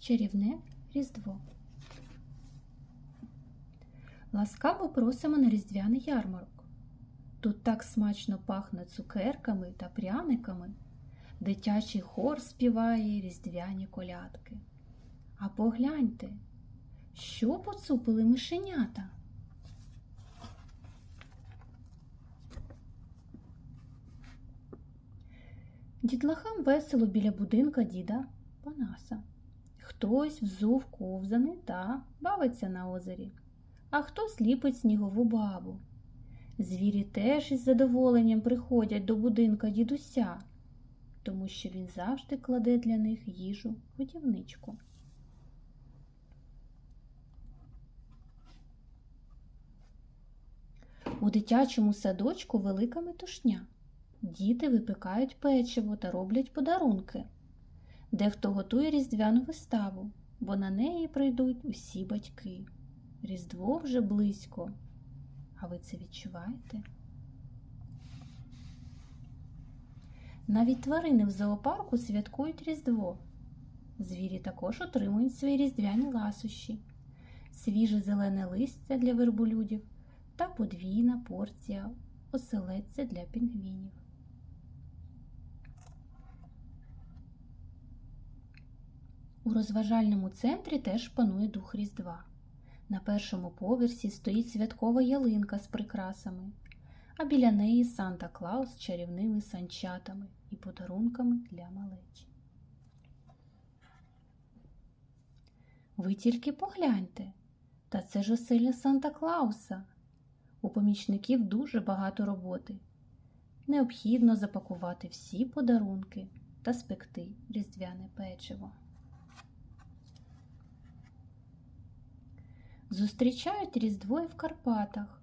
Чарівне Різдво. Ласкаво просимо на різдвяний ярмарок. Тут так смачно пахне цукерками та пряниками. Дитячий хор співає різдвяні колядки. А погляньте, що поцупили мишенята. Дітлахам весело біля будинка діда Панаса. Хтось взув ковзани та бавиться на озері, а хтось ліпить снігову бабу. Звірі теж із задоволенням приходять до будинка дідуся, тому що він завжди кладе для них їжу годівничку. У дитячому садочку велика метушня. Діти випікають печиво та роблять подарунки. Дехто готує різдвяну виставу, бо на неї прийдуть усі батьки. Різдво вже близько. А ви це відчуваєте? Навіть тварини в зоопарку святкують Різдво. Звірі також отримують свої різдвяні ласощі, свіже зелене листя для верблюдів та подвійна порція оселедця для пінгвінів. У розважальному центрі теж панує дух Різдва. На першому поверсі стоїть святкова ялинка з прикрасами, а біля неї Санта Клаус з чарівними санчатами і подарунками для малечі. Ви тільки погляньте, та це ж оселя Санта Клауса. У помічників дуже багато роботи. Необхідно запакувати всі подарунки та спекти різдвяне печиво. Зустрічають Різдво в Карпатах.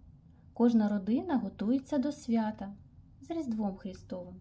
Кожна родина готується до свята з Різдвом Христовим.